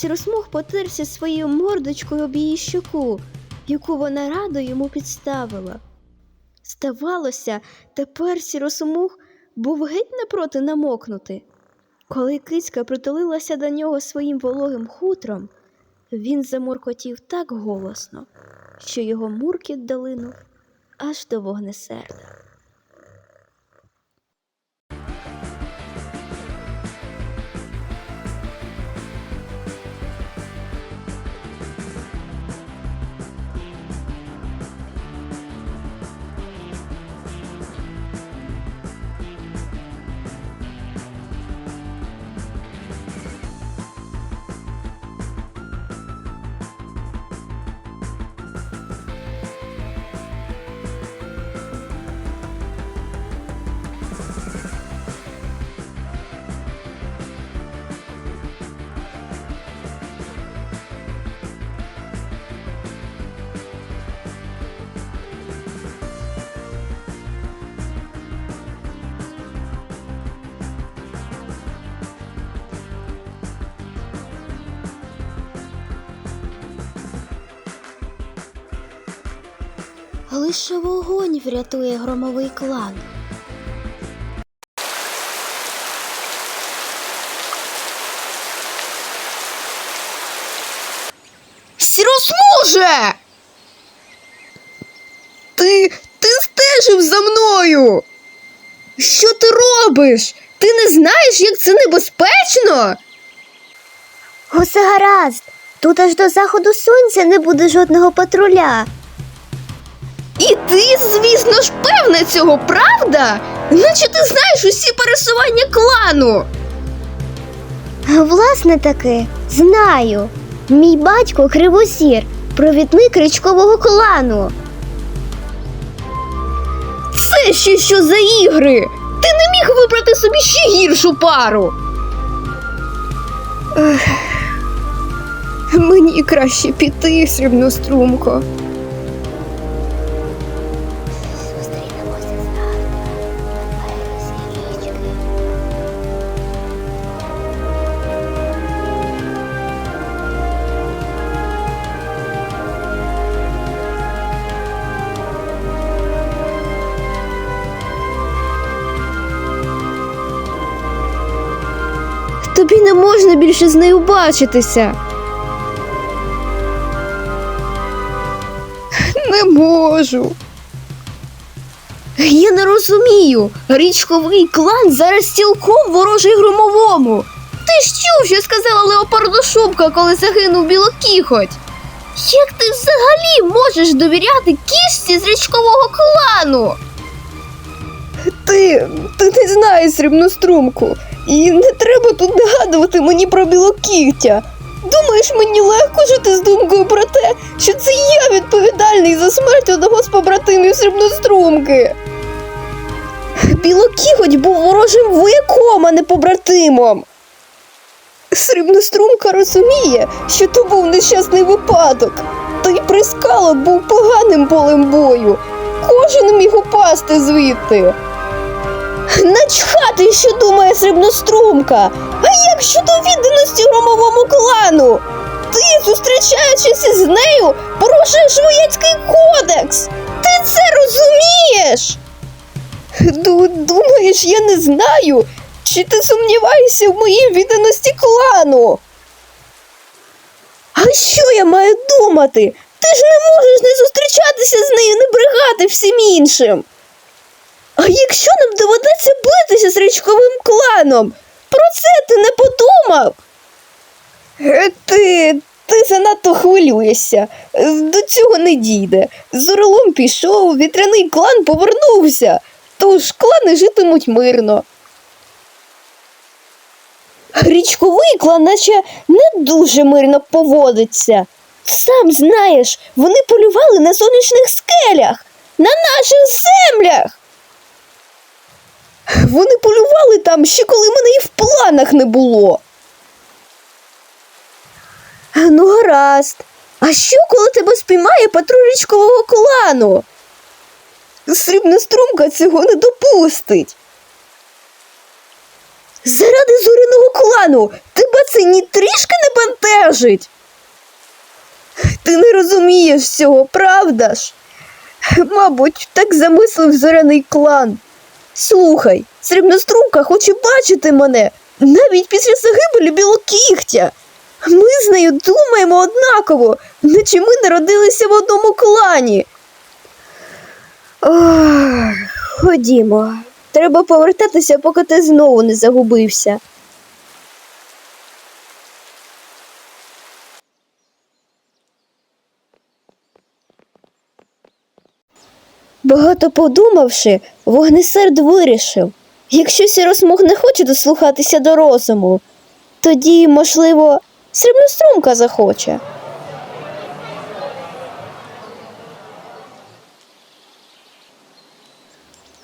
Сіросмуг потерся своєю мордочкою об її щоку, яку вона радо йому підставила. Здавалося, тепер сіросмуг був геть напроти намокнути. Коли кицька притулилася до нього своїм вологим хутром, він замуркотів так голосно, що його муркіт долинув аж до вогнесерда. Лише вогонь врятує громовий клан. Сіросмуже! Ти. ти стежив за мною. Що ти робиш? Ти не знаєш, як це небезпечно? Усе гаразд. Тут аж до заходу сонця не буде жодного патруля. І ти, звісно ж, певна цього, правда? Наче ти знаєш усі пересування клану. Власне таки, знаю. Мій батько кривосір, провідник річкового клану. Це ще що за ігри? Ти не міг вибрати собі ще гіршу пару. Ех, мені краще піти, срібнострумко. Тобі не можна більше з нею бачитися. Не можу. Я не розумію. Річковий клан зараз цілком ворожий громовому. Ти ж чув, що сказала Леопардошубка, коли загинув білокіхоть? Як ти взагалі можеш довіряти кішці з річкового клану? Ти, ти не знаєш срібнострумку. І не треба тут нагадувати мені про білокігтя. Думаєш, мені легко жити з думкою про те, що це я відповідальний за смерть одного з побратимів срібнострумки. Білокіготь був ворожим вояком, а не побратимом. Срібнострумка розуміє, що то був нещасний випадок. Той прискалок був поганим полем бою. Кожен міг упасти звідти. Начхати, що думає срібнострумка. А як щодо відданості громовому клану? Ти, зустрічаючись із нею, порушуєш воєцький кодекс. Ти це розумієш? Ду- Думаєш, я не знаю, чи ти сумніваєшся в моїй відданості клану? А що я маю думати? Ти ж не можеш не зустрічатися з нею, не бригати всім іншим. А якщо нам доведеться битися з річковим кланом, про це ти не подумав? Е, Ти, ти занадто хвилюєшся. До цього не дійде. Зоролом пішов, вітряний клан повернувся, тож клани житимуть мирно. Річковий клан наче не дуже мирно поводиться. Сам знаєш, вони полювали на сонячних скелях, на наших землях. Вони полювали там ще коли мене і в планах не було. Ну, гаразд. А що, коли тебе спіймає патруль річкового клану? Срібна струмка цього не допустить. Заради зоряного клану тебе це ні трішки не бентежить. Ти не розумієш цього, правда ж? Мабуть, так замислив зоряний клан. Слухай, срібнострумка хоче бачити мене навіть після загибелі білокігтя. Ми з нею думаємо однаково, наче ми народилися в одному клані. Ох, ходімо. Треба повертатися, поки ти знову не загубився. Багато подумавши, вогнесерд вирішив, якщо сіросмуг не хоче дослухатися до розуму, тоді, можливо, срібнострумка захоче.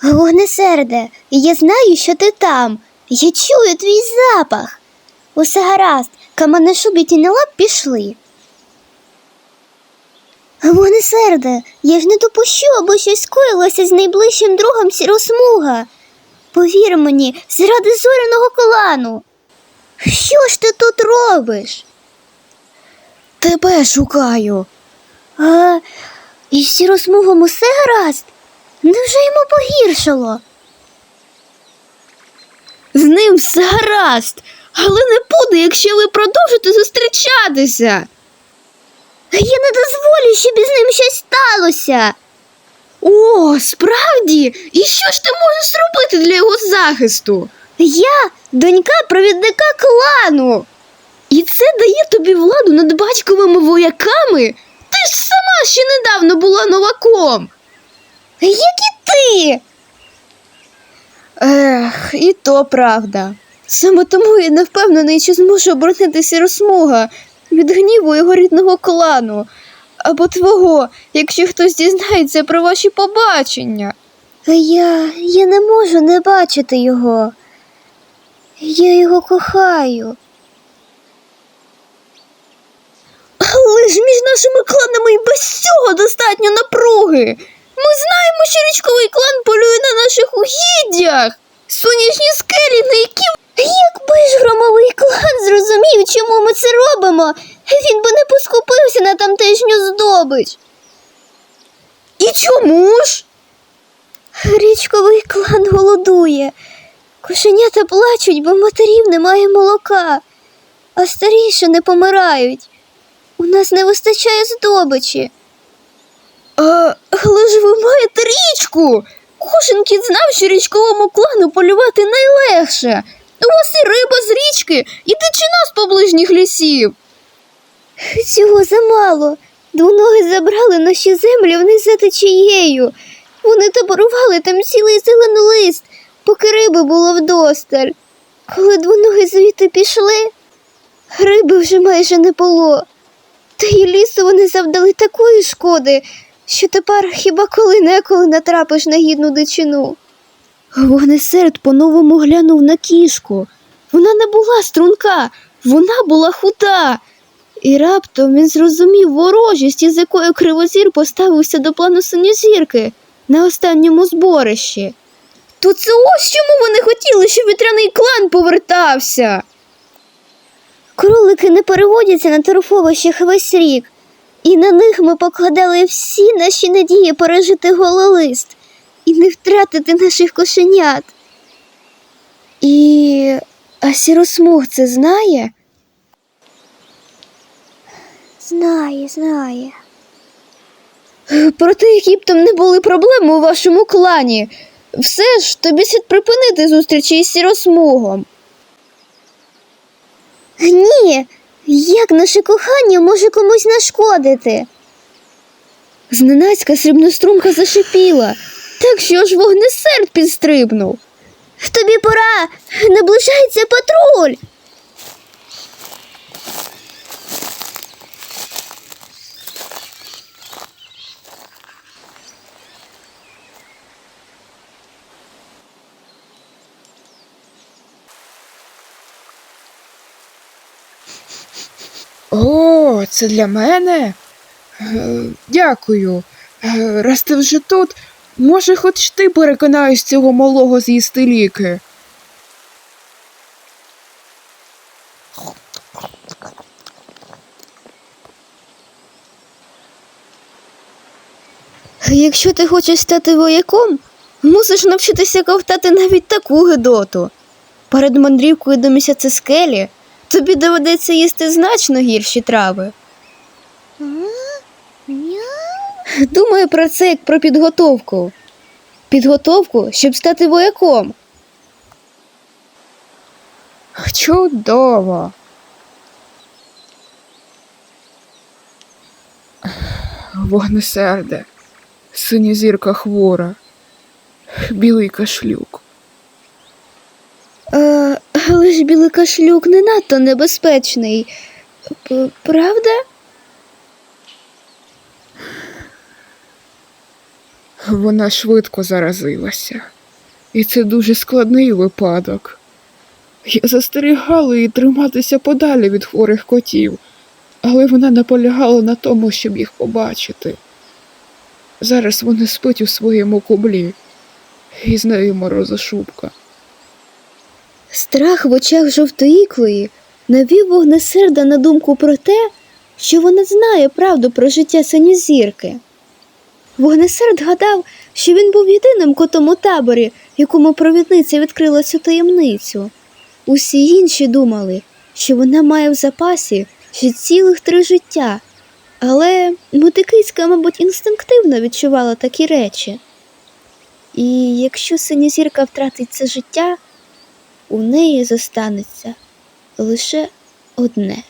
Вогнесерде, я знаю, що ти там. Я чую твій запах. Усе гаразд, каменешубі тінелап пішли. Вогнесерде, я ж не допущу, аби щось скоїлося з найближчим другом сіросмуга. Повір мені, заради зоряного клану. Що ж ти тут робиш? Тебе шукаю. А із сіросмугом усе гаразд? Невже йому погіршало? З ним все гаразд, але не буде, якщо ви продовжите зустрічатися. Я не дозволю, щоб із ним щось сталося. О, справді? І що ж ти можеш зробити для його захисту? Я донька провідника клану. І це дає тобі владу над батьковими вояками? Ти ж сама ще недавно була новаком. Як і ти. Ех, і то правда. Саме тому я не впевнений, чи зможу оборонити сіросмуга від гніву його рідного клану. Або твого, якщо хтось дізнається про ваші побачення. Я, я не можу не бачити його. Я його кохаю. Але ж між нашими кланами і без цього достатньо напруги. Ми знаємо, що річковий клан полює на наших угіддях. Сонячні скелі, на які Якби ж зрозумів, чому ми це робимо, він би не поскупився на тамтешню здобич. І чому ж? Річковий клан голодує. Кошенята плачуть, бо матерів немає молока, а старіші не помирають. У нас не вистачає здобичі. А, але ж ви маєте річку. Кожен кіт знав, що річковому клану полювати найлегше. Вас і риба з річки, і дичина з поближніх лісів. Цього замало. Двоноги забрали наші землі вниз за течією. Вони таборували там цілий зелений лист, поки риби було вдосталь. Коли двоноги звідти пішли, риби вже майже не було. Та й лісу вони завдали такої шкоди, що тепер хіба коли-неколи натрапиш на гідну дичину. Вогнесерд по-новому глянув на кішку. Вона не була струнка, вона була худа. І раптом він зрозумів ворожість, із якою кривозір поставився до плану синьозірки на останньому зборищі. То це ось чому вони хотіли, щоб вітряний клан повертався. Кролики не переводяться на торфовищах весь рік, і на них ми покладали всі наші надії пережити гололист і не втратити наших кошенят. І а сіросмуг це знає? Знає, знає. Проте, які б там не були проблеми у вашому клані, все ж тобі слід припинити зустрічі із сіросмугом. Ні, як наше кохання може комусь нашкодити? Зненацька срібнострумка зашипіла, так що аж вогнесерд підстрибнув. Тобі пора, наближається патруль. О, це для мене? Е, Дякую. Е, Раз ти вже тут, Може, хоч ти переконаєш цього малого з'їсти ліки. Якщо ти хочеш стати вояком, мусиш навчитися ковтати навіть таку гидоту. Перед мандрівкою до місяця скелі тобі доведеться їсти значно гірші трави. Думаю про це як про підготовку. Підготовку, щоб стати вояком. Чудово. Вогнесерде, синьозірка хвора, білий кашлюк. Е, але ж білий кашлюк не надто небезпечний. Правда? Вона швидко заразилася. І це дуже складний випадок. Я застерігала її триматися подалі від хворих котів, але вона наполягала на тому, щоб їх побачити. Зараз вона спить у своєму кублі, і з нею морозошубка. Страх в очах жовтоїклої навів вогнесерда на думку про те, що вона знає правду про життя синьозірки. Вогнесерд гадав, що він був єдиним котом у таборі, якому провідниця відкрила цю таємницю. Усі інші думали, що вона має в запасі ще цілих три життя, але мотикицька, мабуть, інстинктивно відчувала такі речі. І якщо синьозірка втратить це життя, у неї зостанеться лише одне.